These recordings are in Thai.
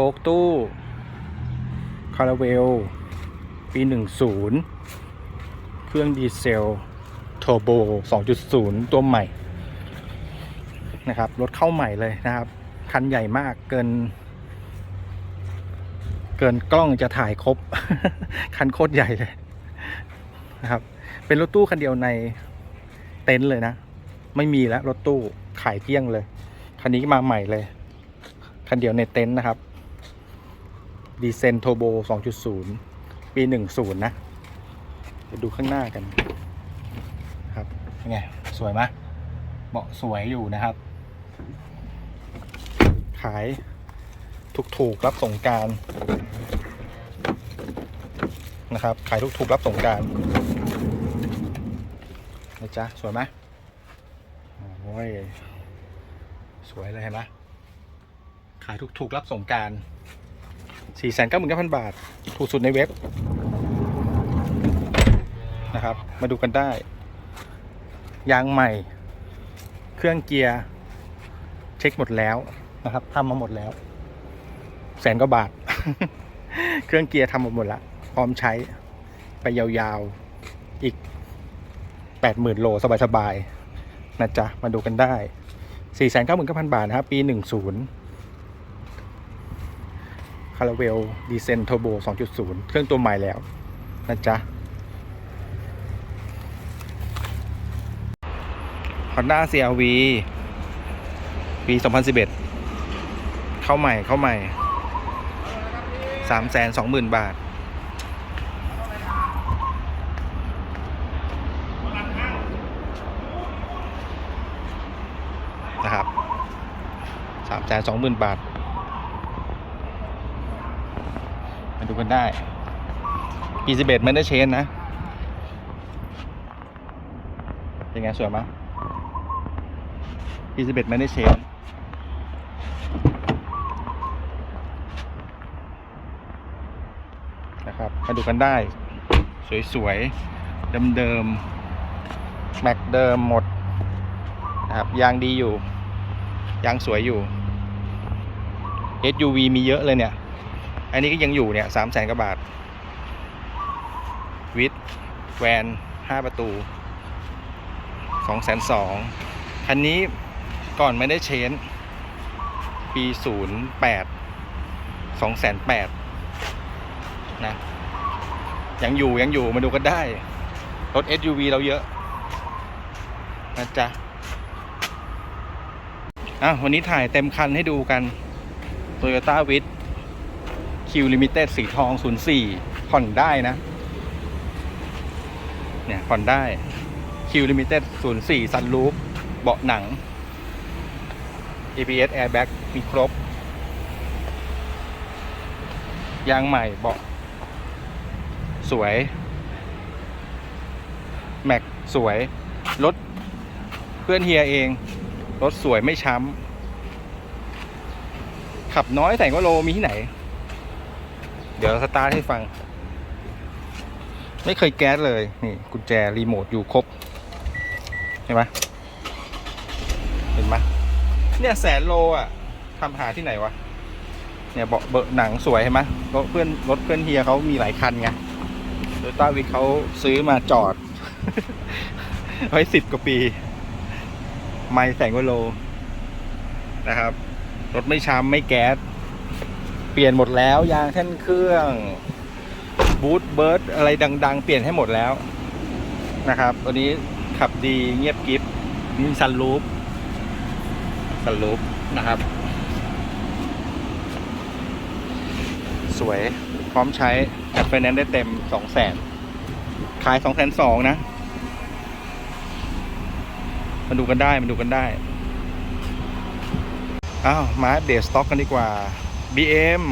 ฟกตู้ คาราเวล ปี 10 เครื่องดีเซลโทโบ 2.0 ตัวใหม่ นะครับ รถเข้าใหม่เลยนะครับ คันใหญ่มากเกิน เกินกล้องจะถ่ายครบ คันโคตรใหญ่เลยนะครับ เป็นรถตู้คันเดียวในเต็นท์เลยนะ ไม่มีแล้วรถตู้ขายเกลี้ยงเลย คันนี้มาใหม่เลย คันเดียวในเต็นท์นะครับ ดีเซนโทโบ 2.0 ปี 10 นะไปดูข้างหน้ากันครับเป็นไง สวยไหมเบาะสวยอยู่นะครับ ขายถูกๆรับสงการนะครับ ขายถูกๆรับสงการนะจ๊ะ สวยไหมโอ้ย สวยเลยเห็นไหมขายถูกๆรับสงการ สี่แสนเก้าหมื่นเก้าพันบาท ถูกสุดในเว็บนะครับ มาดูกันได้ ยางใหม่ เครื่องเกียร์ เช็คหมดแล้วนะครับทำมาหมดแล้ว แสนกว่าบาท เครื่องเกียร์ทำมาหมดละพร้อมใช้ไปยาวๆ อีกแปดหมื่นโลสบายๆนะจ๊ะ มาดูกันได้สี่แสนเก้าหมื่นเก้าพันบาทนะครับ ปีหนึ่งศูนย์ คาราเวลดีเซนโทโบสองจุดศูนย์เครื่องตัวใหม่แล้วนะจ๊ะ Honda CRV ปี 2011 เข้าใหม่เข้าใหม่ 320,000 บาท นะครับ 320,000 บาท มาดู กันได้ปี11ไม่ได้เชนนะ เป็นไงสวยไหมปีสิบเอ็ดไม่ได้เชนนะครับมาดูกันได้ สวยๆ เดิมๆ แม็กเดิมหมดนะครับยางดีอยู่ ยางสวยอยู่ SUV มีเยอะเลยเนี่ย อันนี้ก็ยังอยู่เนี่ยสามแสนกว่าบาท วิทแวนห้าประตูสองแสนสองคันนี้ก่อนไม่ได้เชน ปีศูนย์แปดสองแสนแปดนะ ยังอยู่ยังอยู่มาดูกันได้ รถ SUV เราเยอะนะจ๊ะอะวันนี้ถ่ายเต็มคันให้ดูกัน Toyota w i t Q Limited สีทอง 04 ผ่อนได้นะ เนี่ย ผ่อนได้ Q Limited 04 Sunroof เบาะหนัง ABS airbag มีครบ ยางใหม่เบาะสวย แม็กสวย รถ เพื่อนเฮียเอง รถสวยไม่ช้ำ ขับน้อยแต่ก็โลมีที่ไหน เดี๋ยวสตาร์ทให้ฟัง ไม่เคยแก๊สเลย นี่กุญแจรีโมทอยู่ครบ เห็นไหมเห็นไหมเนี่ยแสนโลอะทำหาที่ไหนวะ เนี่ยเบาะเบอะหนังสวยเห็นไหมรถเพื่อนรถเพื่อนเฮียเขามีหลายคันไงโดยต้าวิกเขาซื้อมาจอด ไว้สิบกว่าปี ไม่แสนกว่าโลนะครับ รถไม่ช้ำไม่แก๊ส เปลี่ยนหมดแล้ว ยางแท่นเครื่องบูทเบิร์ดอะไรดัง ๆ เปลี่ยนให้หมดแล้วนะครับตัวนี้ขับดีเงียบกิฟมีซันรูฟซันรูฟนะครับ สวยพร้อมใช้จัดไฟแนนซ์ได้เต็มสองแสนขายสองแสนสองนะมาดูกันได้มาดูกันได้อ้าวมาเดตสต็อกกันดีกว่า BM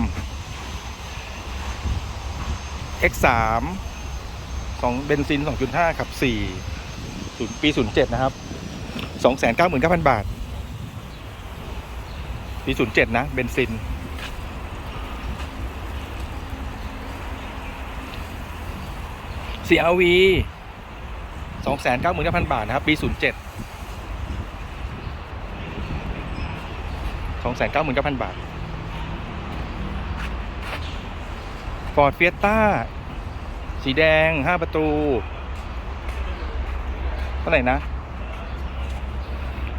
X3 สองเบนซิน 2.5 ขับ4ศูนย์ปี 07 นะครับ 299,000 บาท ปี 07 นะ เบนซิน CRV 299,000 บาท นะครับ ปี 07 299,000 บาท ฟอร์ดเฟียต้าสีแดงห้าประตู เท่าไหร่นะ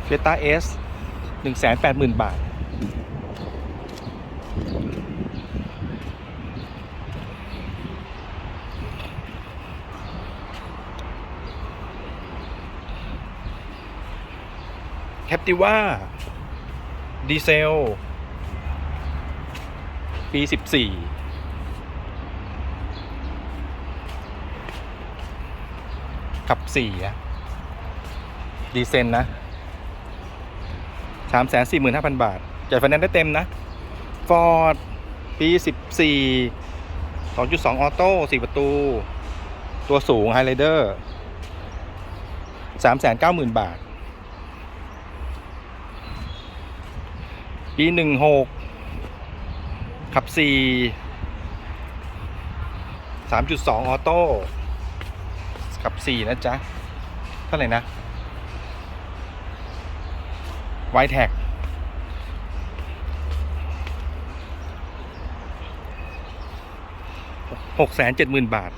เฟียต้าเอสหนึ่งแสนแปดหมื่นบาท แคปติว่าดีเซล ปี 14 ขับสี่ดีเซนนะสามแสนสี่หมื่นห้าพันบาทจ่ายไฟแนนซ์ได้เต็มนะฟอร์ดปีสิบสี่สองจุดสองออโต้สี่ประตู ตัวสูงไฮไลเดอร์สามแสนเก้าหมื่นบาท ปีหนึ่งหกขับสี่สามจุดสองออโต้ ขับสี่นะจ๊ะ เท่าไหร่นะไวแท็กหกแสนเจ็ดหมื่นบาท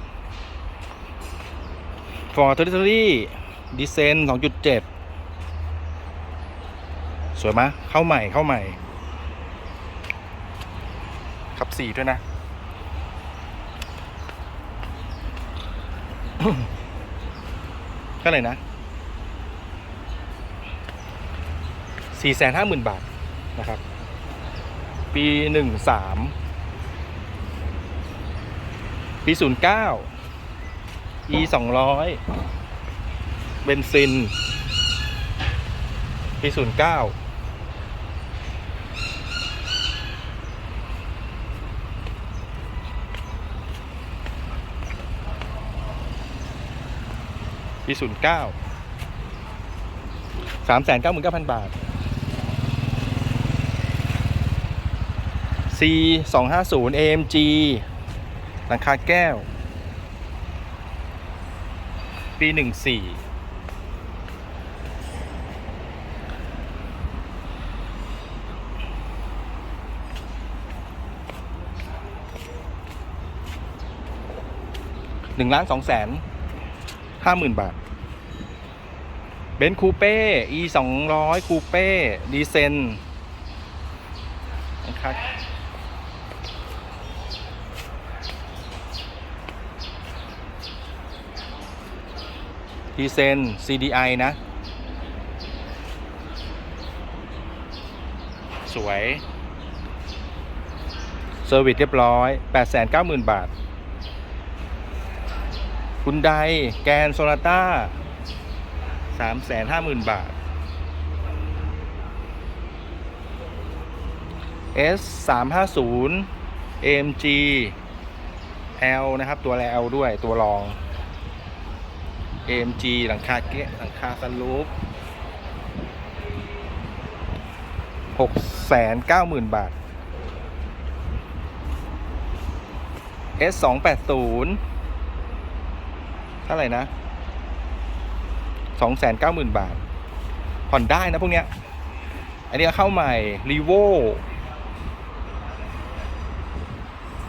ฟอร์ท r ริ t อรี่ดีเซนสองจุดเจ็ดสวยไหมะเข้าใหม่เข้าใหม่ ขับสี่ด้วยนะ ท่าไหร่นะสี่แสนห้าหมื่นบาทนะครับ ปีหนึ่งสามปีศูนย์เก้า e สองร้อยเบนซิน ปีศูนย์เก้า ปีศูนย์เก้าสามแสนเก้าหมื่นเก้าพันบาท C สองห้าศูนย์ AMG หลังคาแก้ว ปีหนึ่งสี่หนึ่งล้านสองแสน ห้าหมื่นบาทเบนซ์คูเป้ e สองร้อยคูเป้ดีเซนนะครับดีเซน CDI นะ สวยเซอร์วิสเรียบร้อย 890,000 บาท คุณไดแกนโซนาต้า350,000บาท S 350 AMG L นะครับ ตัวแล L ด้วยตัวรอง AMG หลังคาเกะหลังคาซันรูฟ690,000บาท S 280 เท่าไหร่นะสองแสนเก้าหมื่นบาท ผ่อนได้นะพวกเนี้ย อันนี้เข้าใหม่รีโว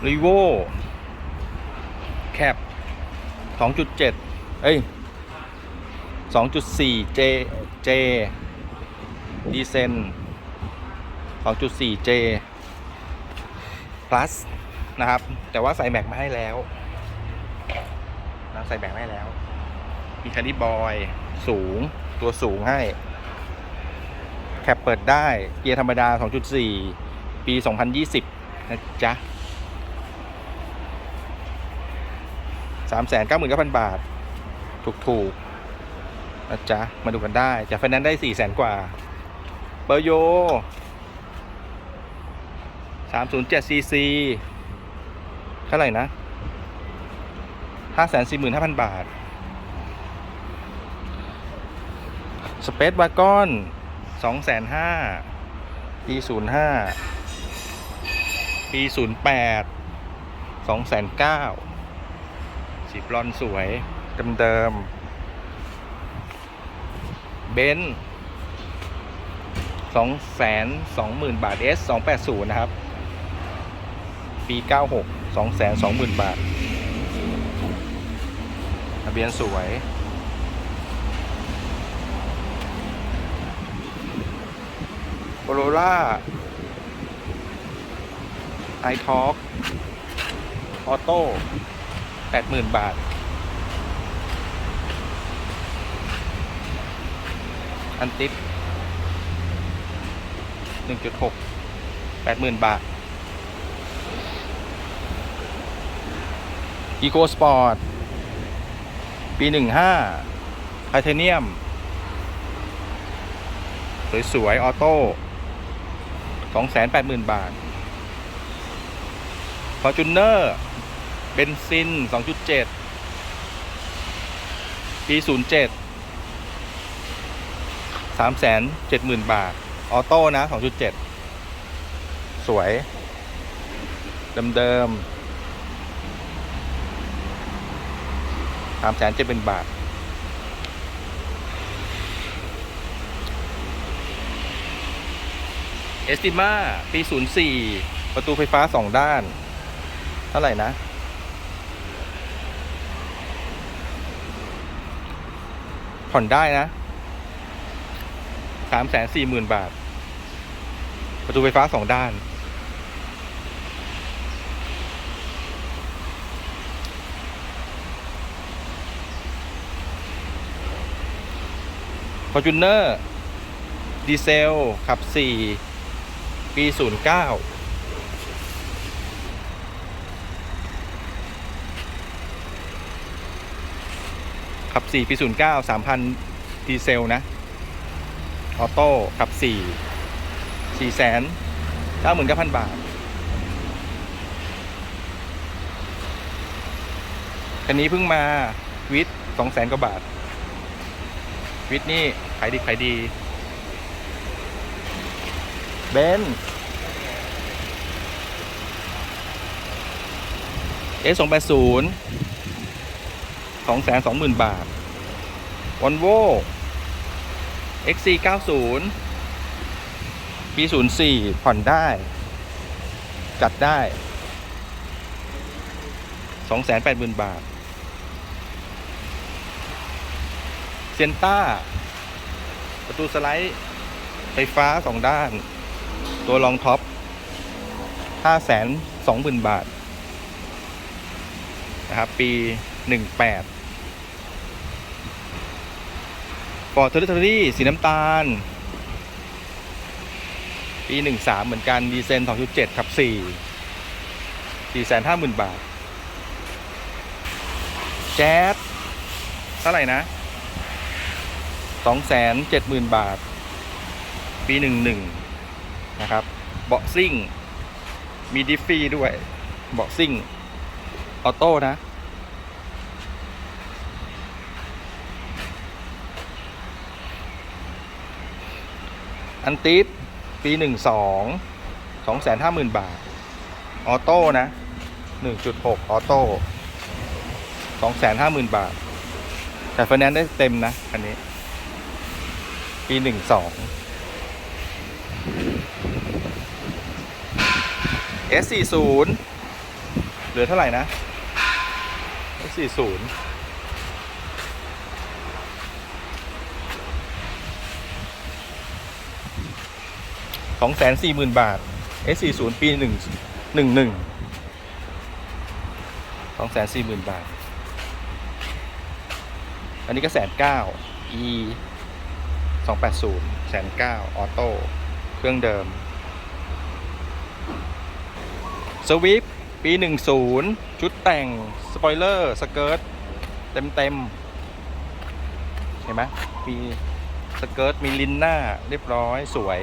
รีโวแคปสองจุดเจ็ดเอ้ยสองจุดสี่เจเจดีเซนสองจุดสี่เจพลัสนะครับ แต่ว่าใส่แม็กมาให้แล้ว ใส่แม็กมาให้แล้ว มีคันดี้บอย สูง ตัวสูงให้ แคปเปิดได้ เกียร์ธรรมดา 2.4 ปี 2020 นะจ๊ะ 399,000 บาท ถูกๆนะจ๊ะ มาดูกันได้จะไฟแนนซ์ได้ 400,000 กว่า เบอร์โย 307 cc เท่าไหร่นะ 545,000บาท สเปซวากอนสองแสนห้าปีศูนย์ห้าปีศูนย์แปดสองแสนเก้าสีบลอนสวย เดิมๆเบนสองแสนสองหมื่นบาท S สองแปดศูนย์นะครับ ปี96 220,000บาทะเบียนสวยโคโรล่าไอท็อกออโต้แปดหมื่นบาท อันติดหนึ่งจุดหกแปดหมื่นบาทอีโ o สปอร์ต ปีหนึ่งห้าไทเทเนียม สวยๆ ออโต้สองแสนแปดหมื่นบาทฟอร์จูเนอร์เบนซินสองจุดเจ็ดปีศูนย์เจ็ดสามแสนเจ็ดหมื่นบาท ออโต้นะสองจุดเจ็ดสวย เดิมๆ 3 7 0 0 0 0บาท เอสติมาปี 04 ประตูไฟฟ้า2ด้าน เท่าไหร่นะ ผ่อนได้นะสามแสนสี่หมื่นบาท ประตูไฟฟ้าสองด้าน ฟอร์จูเนอร์ดีเซลขับ 4 ปี 09ขับ 4 ปี 09 3,000 ดีเซล นะ ออโต้ขับ 4 4แสน99,000 บาท คันนี้เพิ่งมาวิท2แสนกว่าบาท วิทนี่ ขายดีขายดีเบนเอสองแปดศูนย์สองแสนสองหมื่นบาทวอลโว่ XC เก้าศูนย์ปีศูนย์สี่ผ่อนได้ จัดได้สองแสนแปดหมื่นบาท เซยนต้าประ ตูสไลด์ไฟฟ้าสองด้าน ตัวรองท็อปห้าแสนสองหมื่นบาท นะครับปีหนึ่งแปดฟอร์ดเทอร์เทอรี่สีน้ำตาล ปีหนึ่งสามเหมือนกันดีเซนสองจุดเจ็ดขับสี่สี่แสนห้าหมื่นบาท แจ๊สเท่าไหร่นะ สองแสนเจ็ดหมื่นบาท ปีหนึ่งหนึ่งนะครับ เบาะซิ่ง มีดิฟฟี่ด้วย เบาะซิ่ง ออโต้นะ อันติสปีหนึ่งสองสองแสนห้าหมื่นบาท ออโต้นะหนึ่งจุดหกออโต้สองแสนห้าหมื่นบาท แต่ไฟแนนซ์ได้เต็มนะคันนี้ ปีหนึ่งสอง S40 เหลือเท่าไหร่นะ S40 สองแสนสี่หมื่นบาท S40 ปีหนึ่งหนึ่งหนึ่งสองแสนสี่หมื่นบาท อันนี้ก็แสนเก้า E สองแปดศูนย์แสนเก้าออโต้ เครื่องเดิมสวิฟปีหนึ่งศูนย์ชุดแต่ง สปอยเลอร์ สเกิร์ต เต็มเต็มเห็นไหมมีสเกิร์ต มีลินหน้า เรียบร้อยสวย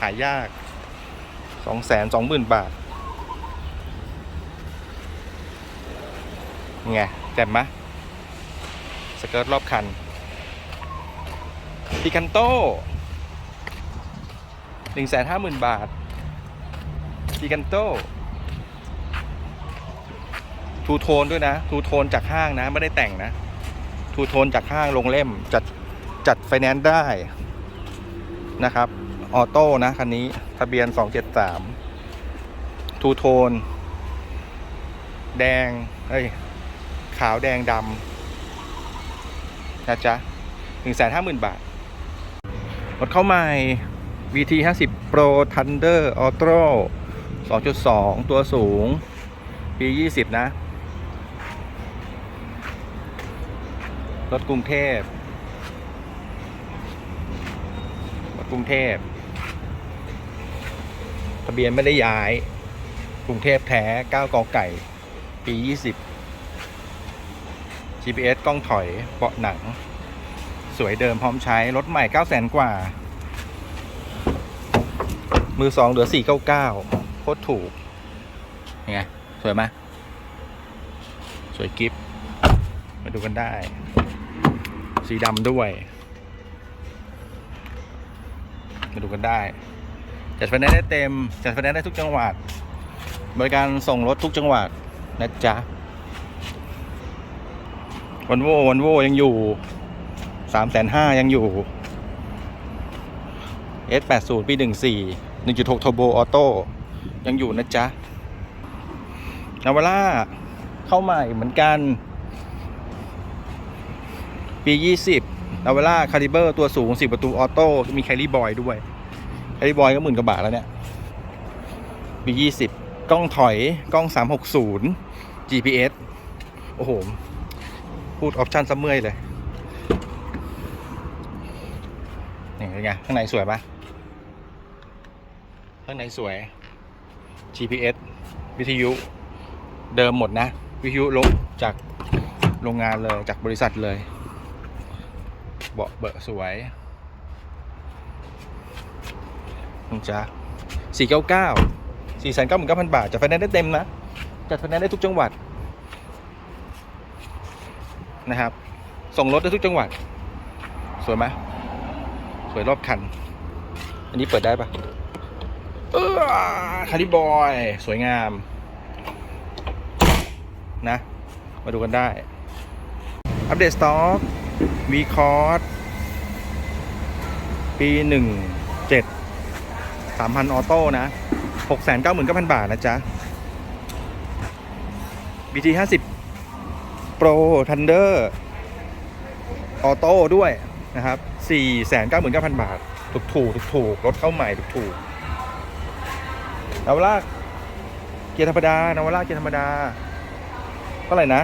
หายากสองแสนสองหมื่นบาท ไงแจ่มไหมสเกิร์ตรอบคัน พิคันโต้หนึ่งแสนห้าหมื่นบาทพิคันโต้ทูโทนด้วยนะ ทูโทนจากห้างนะ ไม่ได้แต่งนะ ทูโทนจากห้างลงเล่ม จัด จัดไฟแนนซ์ได้นะครับ ออโต้นะ คันนี้ ทะเบียน 273 ทูโทน แดง เอ้ย ขาวแดงดำนะจ๊ะหนึ่งแสนห้าหมื่นบาท รถเข้าใหม่ VT 50 Pro Thunder Auto 2.2 ตัวสูง ปี 20 นะ รถกรุงเทพ รถกรุงเทพ ทะเบียนไม่ได้ย้าย กรุงเทพแท้ 9 กอไก่ ปี 20 GPS กล้องถอย เบาะหนัง สวยเดิมพร้อมใช้ รถใหม่9 0 0 0 0 0กว่า มือสองเหลือ 499 โคตรถูกยังไง สวยไหมสวยกิฟมาดูกันได้ สีดำด้วย มาดูกันได้ จัดไฟแนนซ์ได้เต็ม จัดไฟแนนซ์ได้ทุกจังหวัด บริการส่งรถทุกจังหวัดนะจ๊ะวันโววันโวยังอยู่ สามแสนห้ายังอยู่ S80 ปี14 1.6 Turbo Auto ยังอยู่นะจ๊ะนาวาร่าเข้าใหม่เหมือนกัน ปี20นาวาร่าคาลิเบอร์ตัวสูง4ประตูออโต้มีแคลรี่บอยด้วยแคลรี่บอยก็หมื่นกว่าบาทแล้วเนี่ยปี20กล้องถอยกล้อง360 GPS โอ้โห พูดออปชั่นซะเมื่อยเลย นี่เป็นไงข้างในสวยปะข้างในสวย GPS วิทยุเดิมหมดนะ วิทยุลงจากโรงงานเลยจากบริษัทเลยเบาะเบอะสวยนี่จ้ะสี่เก้าเก้าสี่แสนเก้าหมื่นเก้าพันบาทจัดไฟแนนซ์ได้เต็มนะจัดไฟแนนซ์ได้ทุกจังหวัดนะครับ ส่งรถได้ทุกจังหวัด สวยไหม สวยรอบคัน อันนี้เปิดได้ปะเออคาริบอย สวยงาม นะ มาดูกันได้ อัปเดตสต็อกวีคอร์ดปี 17 3,000 ออโต้นะ 699,000 บาท นะจ๊ะ BT 50 Pro Thunder ออโต้ด้วย นะครับ499,000บาท ถูกถูกถูกถูกรถเข้าใหม่ถูกถูกนาวาร่าเกียร์ธรรมดานาวาร่าเกียร์ธรรมดาเท่าไหร่นะ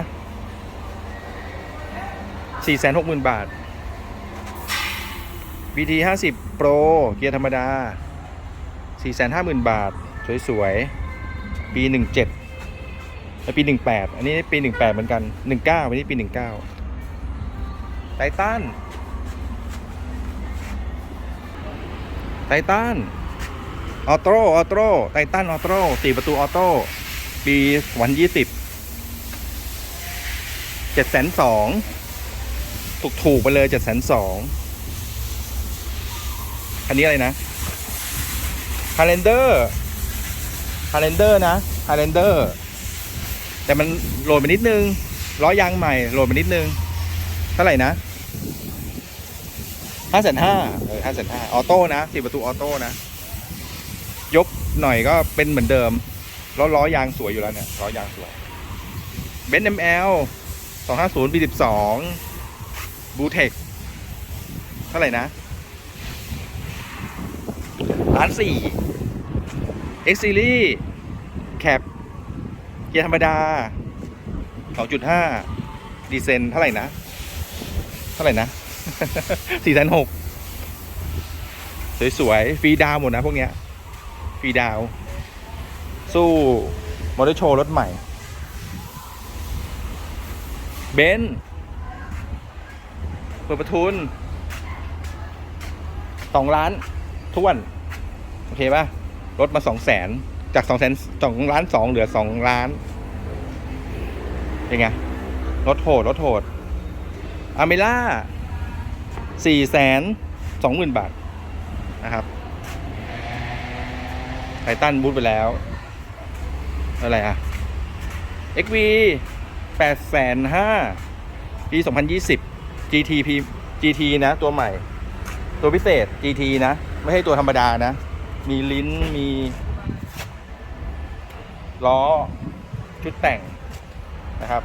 460,000บาท BT 50 Pro เกียร์ธรรมดา 450,000 บาท สวยๆ ปี 17และปี 18 อันนี้ปี 18 เหมือนกัน 19วันนี้ปี 19ไททัน ไททันออโต้ออโต้ไททันออโต้สี่ประตูออโต้ปีวันยี่สิบเจ็ดแสนสองถูกถูกไปเลยเจ็ดแสนสองคันนี้อะไรนะฮาร์เรนเดอร์ฮาร์เรนเดอร์นะฮาร์เรนเดอร์แต่มันโหลดไปนิดนึงล้อยางใหม่โหลดไปนิดนึง เท่าไหร่นะ ห้าแสนห้าเออห้าแสนห้าออโต้นะสี่ประตูออโต้นะ ยกหน่อยก็เป็นเหมือนเดิมล้อล้อยางสวยอยู่แล้วเนี่ยล้อยางสวยเบนซ์เอ็มแอลสองห้าศูนย์ปีสิบสองบูเทคเท่าไหร่นะล้านสี่เอ็กซ์ซีรีแคปเกียร์ธรรมดาสองจุดห้าดีเซนเท่าไหร่นะ เท่าไหร่นะ สี่แสนหกสวยๆฟรีดาวหมดนะพวกเนี้ยฟรีดาว สู้มอเตอร์โชว์รถใหม่เบนเปิดประทุนสองล้านทวน โอเคป่ะลดมาสองแสนจากสองแสนสองล้านสองเหลือสองล้านเป็นไงลดโหดลดโหดอเมล่า สี่แสนสองหมื่นบาทนะครับไททันบูทไปแล้ว อะไรอะ XV แปดแสนห้าปีสองพันยี่สิบ GT P GT นะ ตัวใหม่ ตัวพิเศษ GT นะ ไม่ใช่ตัวธรรมดานะ มีลิ้นมี ล้อ ชุดแต่งนะครับ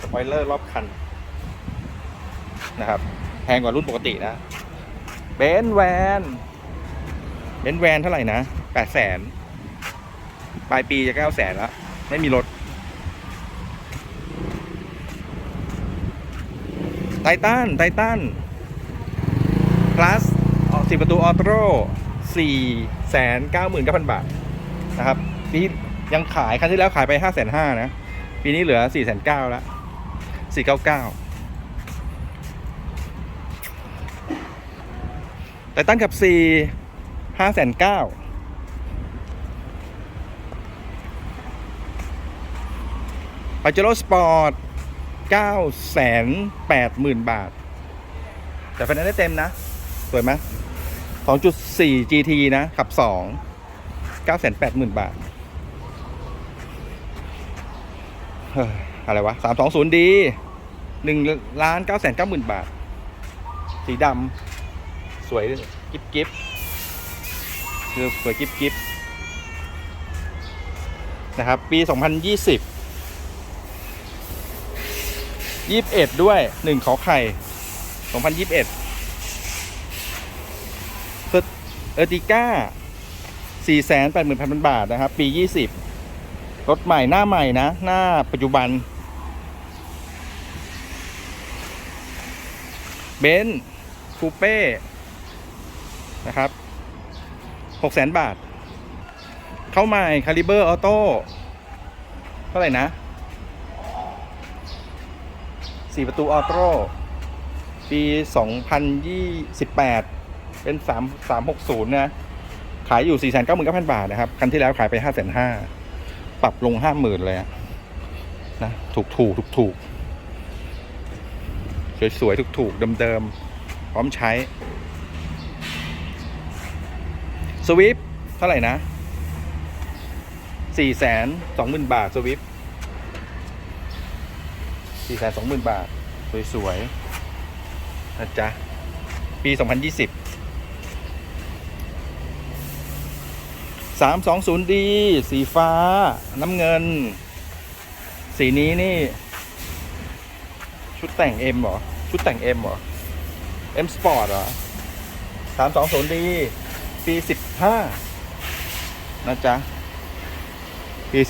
สปอยเลอร์รอบคันนะครับ งกว่ารุ่นปกตินะเบนแวนเบนแวนเท่าไหร่นะแปดแสนปลายปีจะเก้าแสนแล้ว ไม่มีรถไททันไททัน plus สิบประตูออโต้สี่แสนเก้าหมื่นเก้าพันบาท นะครับ ปียังขายครั้งที่แล้วขายไปห้าแสนห้านะ ปีนี้เหลือสี่แสนเก้าแล้วสี่เก้าเก้า ไททันกับสี่ห้าแสนเก้าปาเจโร่สปอร์ตเก้าแสนแปดหมื่นบาท แต่ไฟแนนซ์ได้เต็มนะ สวยไหม2.4 GT นะ ขับ2 980,000บาทเฮ้ยอะไรวะ 320D 1ล้าน990,000บาท สีดำ สวยกิบกิบคือสวยกิบกิบนะครับ ปี 2020 21 ด้วย 1 ขอไข่ 2021เออติก้า 4 8 0 0 0 0 บาท นะครับ ปี 20 รถใหม่หน้าใหม่นะ หน้าปัจจุบันเบนซ์คูเป้ นะครับ6 0 0 0 0บาท เข้าใหม่คาลิเบอร์ออโต้เท่าไหร่นะ4ประตูออโต้ปี2028เป็น3 360นะ ขายอยู่499,000บาทนะครับ คันที่แล้วขายไป5,500ปรับลง50,000เลยนะถูกถูกถูกถูกสวยสวยถูกถูกเดิมๆ พร้อมใช้ สวิฟเท่าไหร่นะ420,000บาทสวิฟ420,000บาท สวยๆนะจ๊ะ ปี2020 320D สีฟ้า น้ำเงิน สีนี้นี่ ชุดแต่ง M เหรอ ชุดแต่ง M เหรอ M Sport เหรอ 320D ปี15นะจ๊ะ ปี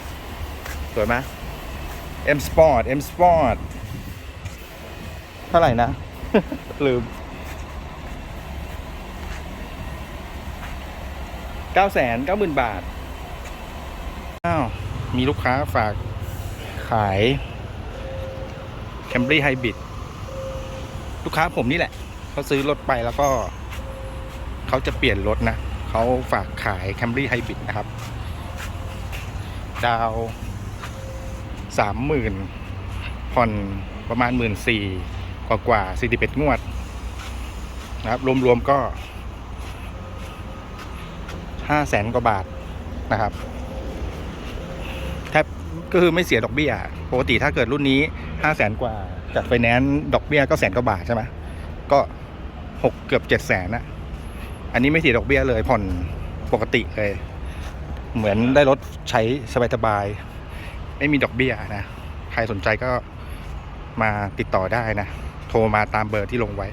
15สวยไหม M Sport M Sport เท่าไหร่นะ ลืมเก้าแสนเก้าหมื่นบาท อ้าว มีลูกค้าฝากขาย Camry Hybrid ลูกค้าผมนี่แหละเขาซื้อรถไปแล้วก็ เขาจะเปลี่ยนรถนะ เขาฝากขาย Camry Hybrid นะครับ ดาวสามหมื่นผ่อนประมาณหมื่นสี่กว่ากว่าสี่สิบเอ็ดงวด นะครับ รวม ๆ ก็ห้าแสนกว่าบาทนะครับแทบก็คือไม่เสียดอกเบี้ย ปกติถ้าเกิดรุ่นนี้ห้าแสนกว่าจัดไฟแนนซ์ดอกเบี้ยก็แสนกว่าบาทใช่ไหมก็หกเกือบเจ็ดแสนนะ อันนี้ไม่เสียดอกเบี้ยเลยผ่อนปกติเลย เหมือนได้รถใช้สบายๆไม่มีดอกเบี้ยนะ ใครสนใจก็มาติดต่อได้นะ โทรมาตามเบอร์ที่ลงไว้